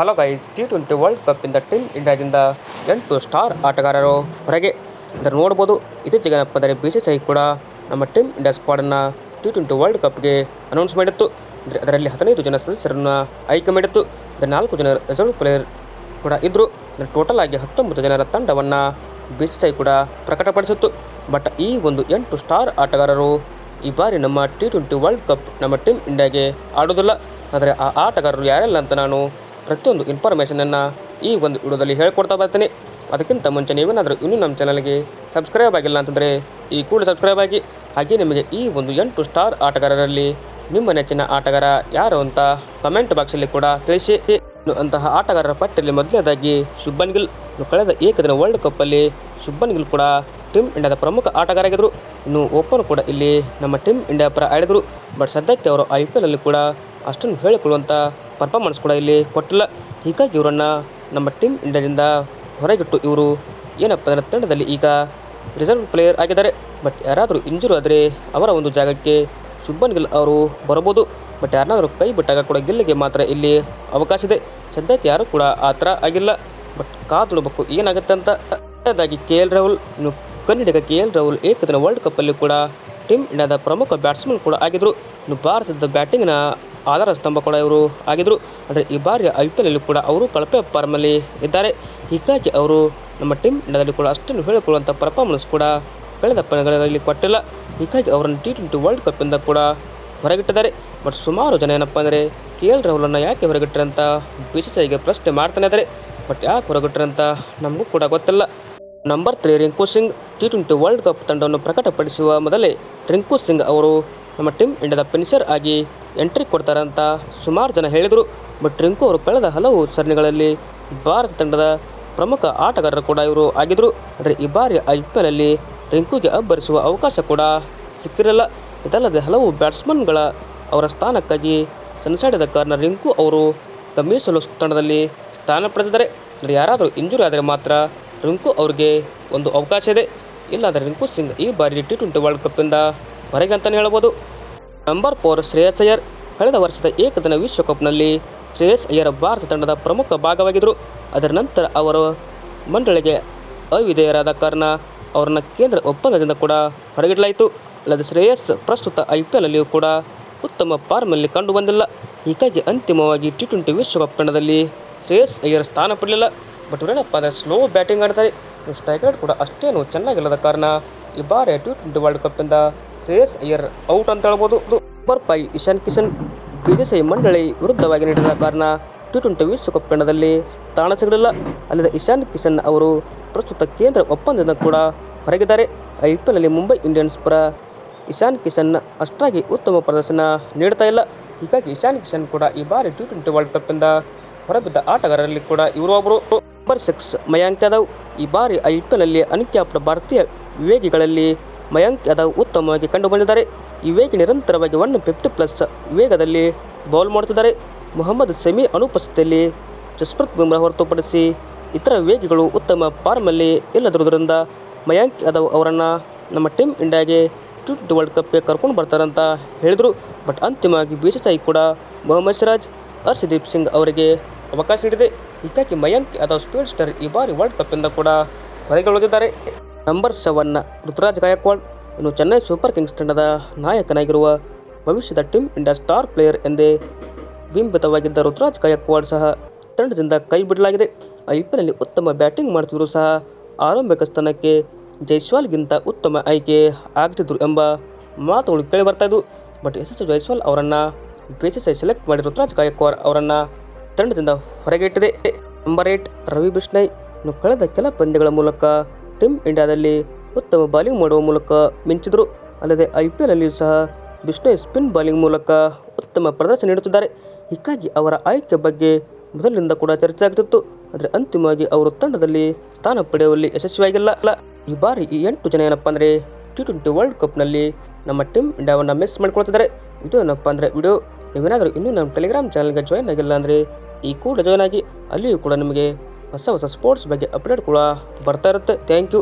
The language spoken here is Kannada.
Hello guys, T twenty world ಕಪ್ಪಿಂದ team ಇಂಡಿಯಾದಿಂದ ಎಂಟು ಸ್ಟಾರ್ ಆಟಗಾರರು ಹೊರಗೆ. ಇದನ್ನು ನೋಡ್ಬೋದು. ಇತ್ತೀಚೆಗೆ ಅಂದರೆ ಬಿ ಸಿ ಐ ಕೂಡ ನಮ್ಮ ಟೀಮ್ ಇಂಡಿಯಾ ಸ್ಕ್ವಾಡನ್ನು ಟಿ ಟ್ವೆಂಟಿ ವರ್ಲ್ಡ್ ಕಪ್ಗೆ ಅನೌನ್ಸ್ ಮಾಡಿತ್ತು. ಅಂದರೆ ಅದರಲ್ಲಿ ಹದಿನೈದು ಜನ ಸದಸ್ಯರನ್ನು ಆಯ್ಕೆ ಮಾಡಿತ್ತು. ಇದರ ನಾಲ್ಕು ಜನ ರಿಸರ್ವ್ ಪ್ಲೇಯರ್ ಕೂಡ ಇದ್ದರು ಟೋಟಲ್ ಆಗಿ ಹತ್ತೊಂಬತ್ತು ಜನರ ತಂಡವನ್ನು ಬಿ ಸಿ ಐ ಕೂಡ ಪ್ರಕಟಪಡಿಸಿತ್ತು. ಬಟ್ ಈ ಒಂದು ಎಂಟು ಸ್ಟಾರ್ ಆಟಗಾರರು ಈ ಬಾರಿ ನಮ್ಮ ಟಿ ಟ್ವೆಂಟಿ ವರ್ಲ್ಡ್ ಕಪ್ ನಮ್ಮ ಟೀಮ್ ಇಂಡಿಯಾಗೆ ಆಡೋದಿಲ್ಲ ಆದರೆ ಆ ಆಟಗಾರರು ಯಾರೆಲ್ಲ ಅಂತ ನಾನು ಪ್ರತಿಯೊಂದು ಇನ್ಫಾರ್ಮೇಷನನ್ನು ಈ ಒಂದು ವಿಡಿಯೋದಲ್ಲಿ ಹೇಳ್ಕೊಡ್ತಾ ಬರ್ತೀನಿ. ಅದಕ್ಕಿಂತ ಮುಂಚೆ ನೀವೇನಾದರೂ ಇನ್ನೂ ನಮ್ಮ ಚಾನಲ್ಗೆ ಸಬ್ಸ್ಕ್ರೈಬ್ ಆಗಿಲ್ಲ ಅಂತಂದರೆ ಈ ಕೂಡ ಸಬ್ಸ್ಕ್ರೈಬ್ ಆಗಿ. ಹಾಗೆ ನಿಮಗೆ ಈ ಒಂದು ಎಂಟು ಸ್ಟಾರ್ ಆಟಗಾರರಲ್ಲಿ ನಿಮ್ಮ ನೆಚ್ಚಿನ ಆಟಗಾರ ಯಾರು ಅಂತ ಕಮೆಂಟ್ ಬಾಕ್ಸಲ್ಲಿ ಕೂಡ ತಿಳಿಸಿ. ಅಂತಹ ಆಟಗಾರರ ಪಟ್ಟಿಯಲ್ಲಿ ಮೊದಲನೇದಾಗಿ ಶುಭನ್ ಗಿಲ್. ಕಳೆದ ಏಕದಿನ ವರ್ಲ್ಡ್ ಕಪ್ಪಲ್ಲಿ ಶುಭನ್ ಗಿಲ್ ಕೂಡ ಟೀಮ್ ಇಂಡಿಯಾದ ಪ್ರಮುಖ ಆಟಗಾರಾಗಿದ್ದರು ಇನ್ನು ಓಪನ್ ಕೂಡ ಇಲ್ಲಿ ನಮ್ಮ ಟೀಮ್ ಇಂಡಿಯಾ ಪರ ಆಡಿದರು. ಬಟ್ ಸದ್ಯಕ್ಕೆ ಅವರು ಐ ಪಿ ಎಲಲ್ಲಿ ಕೂಡ ಅಷ್ಟನ್ನು ಹೇಳಿಕೊಳ್ಳುವಂಥ ಪರ್ಫಾರ್ಮೆನ್ಸ್ ಕೂಡ ಇಲ್ಲಿ ಕೊಟ್ಟಿಲ್ಲ. ಹೀಗಾಗಿ ಇವರನ್ನು ನಮ್ಮ ಟೀಮ್ ಇಂಡಿಯಾದಿಂದ ಹೊರಗಿಟ್ಟು ಇವರು ಏನಪ್ಪ ಅಂದರೆ ತಂಡದಲ್ಲಿ ಈಗ ರಿಸರ್ವ್ ಪ್ಲೇಯರ್ ಆಗಿದ್ದಾರೆ. ಬಟ್ ಯಾರಾದರೂ ಇಂಜುರಿ ಆದರೆ ಅವರ ಒಂದು ಜಾಗಕ್ಕೆ ಶುಭನ್ ಗಿಲ್ ಅವರು ಬರಬಹುದು. ಬಟ್ ಯಾರನ್ನಾದರೂ ಕೈ ಬಿಟ್ಟಾಗ ಕೂಡ ಗಿಲ್ಲಿಗೆ ಮಾತ್ರ ಇಲ್ಲಿ ಅವಕಾಶ ಇದೆ. ಸದ್ಯಕ್ಕೆ ಯಾರೂ ಕೂಡ ಆ ಥರ ಆಗಿಲ್ಲ. ಬಟ್ ಕಾದುಡಬೇಕು ಏನಾಗುತ್ತೆ ಅಂತ. ಎರಡನೇದಾಗಿ ಕೆ ಎಲ್ ರಾಹುಲ್, ಇನ್ನು ಕನ್ನಡಿಗ ಕೆ ಎಲ್ ರಾಹುಲ್ ಏಕದಿನ ವರ್ಲ್ಡ್ ಕಪ್ಪಲ್ಲಿ ಕೂಡ ಟೀಮ್ ಇಂಡಿಯಾದ ಪ್ರಮುಖ ಬ್ಯಾಟ್ಸ್ಮನ್ ಕೂಡ ಆಗಿದ್ದರು ಇನ್ನು ಭಾರತದ ಬ್ಯಾಟಿಂಗ್ನ ಆಧಾರ ಸ್ತಂಭ ಕೂಡ ಇವರು ಆಗಿದ್ದರು ಆದರೆ ಈ ಬಾರಿಯ ಐ ಪಿ ಎಲ್ ಕೂಡ ಅವರು ಕಳಪೆ ಫಾರ್ಮಲ್ಲಿ ಇದ್ದಾರೆ. ಹೀಗಾಗಿ ಅವರು ನಮ್ಮ ಟೀಮ್ ಇಂಡಿಯಾದಲ್ಲಿ ಕೂಡ ಅಷ್ಟನ್ನು ಹೇಳಿಕೊಳ್ಳುವಂಥ ಪರ್ಫಾರ್ಮೆನ್ಸ್ ಕೂಡ ಕಳೆದ ಪಂದ್ಯಗಳಲ್ಲಿ ಕೊಟ್ಟಿಲ್ಲ. ಹೀಗಾಗಿ ಅವರನ್ನು ಟಿ ಟ್ವೆಂಟಿ ವರ್ಲ್ಡ್ ಕಪ್ಪಿಂದ ಕೂಡ ಹೊರಗಿಟ್ಟಿದ್ದಾರೆ. ಬಟ್ ಸುಮಾರು ಜನ ಏನಪ್ಪ ಅಂದರೆ ಕೆ ಎಲ್ ರಾಹುಲನ್ನು ಯಾಕೆ ಹೊರಗಿಟ್ಟರಂತ ಅಂತ ಬಿ ಸಿ ಸಿ ಐಗೆ ಪ್ರಶ್ನೆ ಮಾಡ್ತಾನೆ ಇದ್ದಾರೆ. ಬಟ್ ಯಾಕೆ ಹೊರಗಿಟ್ಟರೆ ಅಂತ ನಮಗೂ ಕೂಡ ಗೊತ್ತಿಲ್ಲ. Number three Rinku Singh T twenty world cup ತಂಡವನ್ನು ಪ್ರಕಟಪಡಿಸುವ ಮೊದಲೇ ರಿಂಕು ಸಿಂಗ್ ಅವರು ನಮ್ಮ ಟೀಮ್ ಇಂಡಿಯಾದ ಫಿನಿಷರ್ ಆಗಿ ಎಂಟ್ರಿ ಕೊಡ್ತಾರೆ ಅಂತ ಸುಮಾರು ಜನ ಹೇಳಿದರು. ಬಟ್ ರಿಂಕು ಅವರು ಕಳೆದ ಹಲವು ಸರಣಿಗಳಲ್ಲಿ ಭಾರತ ತಂಡದ ಪ್ರಮುಖ ಆಟಗಾರರು ಕೂಡ ಇವರು ಆಗಿದ್ದರು ಆದರೆ ಈ ಬಾರಿ ಐ ಪಿ ಎಲ್ನಲ್ಲಿ ರಿಂಕುಗೆ ಅಬ್ಬರಿಸುವ ಅವಕಾಶ ಕೂಡ ಸಿಕ್ಕಿರಲ್ಲ ಇದಲ್ಲದೆ ಹಲವು ಬ್ಯಾಟ್ಸ್ಮನ್ಗಳ ಅವರ ಸ್ಥಾನಕ್ಕಾಗಿ ಸೆಣಸಾಡಿದ ಕಾರಣ ರಿಂಕು ಅವರು ಗಮನಿಸಲು ತಂಡದಲ್ಲಿ ಸ್ಥಾನ ಪಡೆದಿದ್ದಾರೆ. ಅಂದರೆ ಯಾರಾದರೂ ಇಂಜುರಿ ಆದರೆ ಮಾತ್ರ ರಿಂಕು ಅವ್ರಿಗೆ ಒಂದು ಅವಕಾಶ ಇದೆ. ಇಲ್ಲಾಂದರೆ ರಿಂಕು ಸಿಂಗ್ ಈ ಬಾರಿ ಟಿ ಟ್ವೆಂಟಿ ವರ್ಲ್ಡ್ ಕಪ್ಪಿಂದ ಹೊರಗೆ ಅಂತಲೇ ಹೇಳ್ಬೋದು. Number four Shreyas Iyer. ಕಳೆದ ವರ್ಷದ ಏಕದಿನ ವಿಶ್ವಕಪ್ನಲ್ಲಿ ಶ್ರೇಯಸ್ ಅಯ್ಯರ್ ಭಾರತ ತಂಡದ ಪ್ರಮುಖ ಭಾಗವಾಗಿದ್ದರು ಅದರ ನಂತರ ಅವರು ಮಂಡಳಿಗೆ ಅವಿಧೇಯರಾದ ಕಾರಣ ಅವರನ್ನು ಕೇಂದ್ರ ಒಪ್ಪಂದದಿಂದ ಕೂಡ ಹೊರಗಿಡಲಾಯಿತು. ಅಲ್ಲದೆ ಶ್ರೇಯಸ್ ಪ್ರಸ್ತುತ ಐ ಪಿ ಎಲ್ನಲ್ಲಿಯೂ ಕೂಡ ಉತ್ತಮ ಫಾರ್ಮಲ್ಲಿ ಕಂಡು ಬಂದಿಲ್ಲ ಹೀಗಾಗಿ ಅಂತಿಮವಾಗಿ ಟಿ ಟ್ವೆಂಟಿ ವಿಶ್ವಕಪ್ ತಂಡದಲ್ಲಿ ಶ್ರೇಯಸ್ ಅಯ್ಯರ್ ಸ್ಥಾನ ಪಡೆಯಲಿಲ್ಲ. ಬಟ್ ಇವರೇನಪ್ಪ ಅಂದರೆ ಸ್ಲೋ ಬ್ಯಾಟಿಂಗ್ ಆಡ್ತಾರೆ. ಸ್ಟ್ರೈಕ್ ಕೂಡ ಅಷ್ಟೇನು ಚೆನ್ನಾಗಿಲ್ಲದ ಕಾರಣ ಈ ಬಾರಿ ಟಿ ಟ್ವೆಂಟಿ ವರ್ಲ್ಡ್ ಕಪ್ಪಿಂದ ಶ್ರೇಯಸ್ ಅಯ್ಯರ್ ಔಟ್ ಅಂತ ಹೇಳ್ಬೋದು. ಫೈ ಇಶಾನ್ ಕಿಶನ್ ಬಿಸಿಸಿಐ ಮಂಡಳಿ ವಿರುದ್ಧವಾಗಿ ನೀಡಿದ ಕಾರಣ ಟಿ ಟ್ವೆಂಟಿ ವಿಶ್ವಕಪ್ ತಂಡದಲ್ಲಿ ಸ್ಥಾನ ಸಿಗಲಿಲ್ಲ. ಅಲ್ಲದೆ ಇಶಾನ್ ಕಿಶನ್ ಅವರು ಪ್ರಸ್ತುತ ಕೇಂದ್ರ ಒಪ್ಪಂದದಿಂದ ಕೂಡ ಹೊರಗಿದ್ದಾರೆ. ಐ ಪಿ ಎಲ್ನಲ್ಲಿ ಮುಂಬೈ ಇಂಡಿಯನ್ಸ್ ಪರ ಇಶಾನ್ ಕಿಶನ್ ಅಷ್ಟಾಗಿ ಉತ್ತಮ ಪ್ರದರ್ಶನ ನೀಡ್ತಾ ಇಲ್ಲ. ಹೀಗಾಗಿ ಇಶಾನ್ ಕಿಶನ್ ಕೂಡ ಈ ಬಾರಿ ಟಿ ಟ್ವೆಂಟಿ ವರ್ಲ್ಡ್ ಕಪ್ಪಿಂದ ಹೊರಬಿದ್ದ ಆಟಗಾರರಲ್ಲಿ ಕೂಡ ಇವರು ಒಬ್ಬರು ನಂಬರ್ ಸಿಕ್ಸ್ ಮಯಾಂಕ್ ಯಾದವ್ ಈ ಬಾರಿ ಐ ಪಿ ಎಲ್ನಲ್ಲಿ ಅನ್ಕ್ಯಾಪ್ಡ್ ಭಾರತೀಯ ವೇಗಿಗಳಲ್ಲಿ ಮಯಾಂಕ್ ಯಾದವ್ ಉತ್ತಮವಾಗಿ ಕಂಡುಬಂದಿದ್ದಾರೆ. ಈ ವೇಗ ನಿರಂತರವಾಗಿ ಒನ್ ಫಿಫ್ಟಿ ಪ್ಲಸ್ ವೇಗದಲ್ಲಿ ಬೌಲ್ ಮಾಡುತ್ತಿದ್ದಾರೆ. ಮೊಹಮ್ಮದ್ ಸೆಮಿ ಅನುಪಸ್ಥಿತಿಯಲ್ಲಿ ಜಸ್ಪ್ರೀತ್ ಬುಮ್ರಾ ಹೊರತುಪಡಿಸಿ ಇತರ ವೇಗಿಗಳು ಉತ್ತಮ ಫಾರ್ಮಲ್ಲಿ ಇಲ್ಲದಿರುವುದರಿಂದ ಮಯಾಂಕ್ ಯಾದವ್ ಅವರನ್ನು ನಮ್ಮ ಟೀಮ್ ಇಂಡಿಯಾಗೆ ಟಿ ಟ್ವೆಂಟಿ ವರ್ಲ್ಡ್ ಕಪ್ಗೆ ಕರ್ಕೊಂಡು ಬರ್ತಾರೆ ಅಂತ ಹೇಳಿದರು. ಬಟ್ ಅಂತಿಮವಾಗಿ ಬಿ ಸಿ ಕೂಡ ಮೊಹಮ್ಮದ್ ಸಿರಾಜ್, ಹರ್ಷದೀಪ್ ಸಿಂಗ್ ಅವರಿಗೆ ಅವಕಾಶ ನೀಡಿದೆ. ಹೀಗಾಗಿ ಮಯಾಂಕ್ ಯಾದವ್ ಸ್ಪೀಡ್ ಸ್ಟಾರ್ ಈ ಬಾರಿ ವರ್ಲ್ಡ್ ಕಪ್ಪಿಂದ ಕೂಡ ಹೊರಗೆ ಉಳಿದಿದ್ದಾರೆ ನಂಬರ್ ಸೆವೆನ್ನ ಋತುರಾಜ್ ಗಾಯಕ್ವಾಡ್. ಇನ್ನು ಚೆನ್ನೈ ಸೂಪರ್ ಕಿಂಗ್ಸ್ ತಂಡದ ನಾಯಕನಾಗಿರುವ ಭವಿಷ್ಯದ ಟೀಮ್ ಇಂಡಿಯಾ ಸ್ಟಾರ್ ಪ್ಲೇಯರ್ ಎಂದೇ ಬಿಂಬಿತವಾಗಿದ್ದ ಋತುರಾಜ್ ಗಾಯಕ್ವಾಡ್ ಸಹ ತಂಡದಿಂದ ಕೈ ಬಿಡಲಾಗಿದೆ. ಐ ಪಿ ಉತ್ತಮ ಬ್ಯಾಟಿಂಗ್ ಮಾಡುತ್ತಿದ್ದರೂ ಸಹ ಆರಂಭಿಕ ಸ್ಥಾನಕ್ಕೆ ಜೈಸ್ವಾಲ್ಗಿಂತ ಉತ್ತಮ ಆಯ್ಕೆ ಆಗ್ತಿದ್ರು ಎಂಬ ಮಾತುಗಳು ಕೇಳಿ ಬರ್ತಾ ಇದ್ವು. ಬಟ್ ಎಸ್ ಎಸ್ ಜೈಸ್ವಾಲ್ ಅವರನ್ನು ಬಿ ಸಿ ಐ ಸೆಲೆಕ್ಟ್ ಮಾಡಿ ಋತುರಾಜ್ ಗಾಯಕ್ವಾಡ್ ಅವರನ್ನು ತಂಡದಿಂದ ಹೊರಗೆ ಇಟ್ಟಿದೆ. Number eight Ravi Bishnoi. ಇನ್ನು ಕಳೆದ ಕೆಲ ಪಂದ್ಯಗಳ ಮೂಲಕ ಟೀಮ್ ಇಂಡಿಯಾದಲ್ಲಿ ಉತ್ತಮ ಬಾಲಿಂಗ್ ಮಾಡುವ ಮೂಲಕ ಮಿಂಚಿದರು. ಅಲ್ಲದೆ ಐ ಪಿ ಎಲ್ನಲ್ಲಿಯೂ ಸಹ ಬಿಷ್ಣು ಸ್ಪಿನ್ ಬಾಲಿಂಗ್ ಮೂಲಕ ಉತ್ತಮ ಪ್ರದರ್ಶನ ನೀಡುತ್ತಿದ್ದಾರೆ. ಹೀಗಾಗಿ ಅವರ ಆಯ್ಕೆ ಬಗ್ಗೆ ಮೊದಲಿನಿಂದ ಕೂಡ ಚರ್ಚೆ ಆದರೆ ಅಂತಿಮವಾಗಿ ಅವರು ತಂಡದಲ್ಲಿ ಸ್ಥಾನ ಪಡೆಯುವಲ್ಲಿ ಯಶಸ್ವಿಯಾಗಿಲ್ಲ. ಈ ಬಾರಿ ಈ ಎಂಟು ಜನ ಏನಪ್ಪ ಅಂದರೆ ಟಿ ಟ್ವೆಂಟಿ ವರ್ಲ್ಡ್ ಕಪ್ನಲ್ಲಿ ನಮ್ಮ ಟೀಮ್ ಇಂಡಿಯಾವನ್ನು ಮಿಸ್ ಮಾಡ್ಕೊಳ್ತಿದ್ದಾರೆ. ಇದು ಏನಪ್ಪ ಅಂದರೆ ವಿಡಿಯೋ. ನೀವೇನಾದರೂ ಇನ್ನೂ ನಮ್ಮ ಟೆಲಿಗ್ರಾಮ್ ಚಾನಲ್ಗೆ ಜಾಯ್ನ್ ಆಗಿಲ್ಲ ಅಂದರೆ ಈ ಕೂಡ ಜಾಯ್ನ್ ಆಗಿ. ಅಲ್ಲಿಯೂ ಕೂಡ ನಿಮಗೆ ಹೊಸ ಹೊಸ ಸ್ಪೋರ್ಟ್ಸ್ ಬಗ್ಗೆ ಅಪ್ಡೇಟ್ ಕೂಡ ಬರ್ತಾ ಇರುತ್ತೆ. Thank you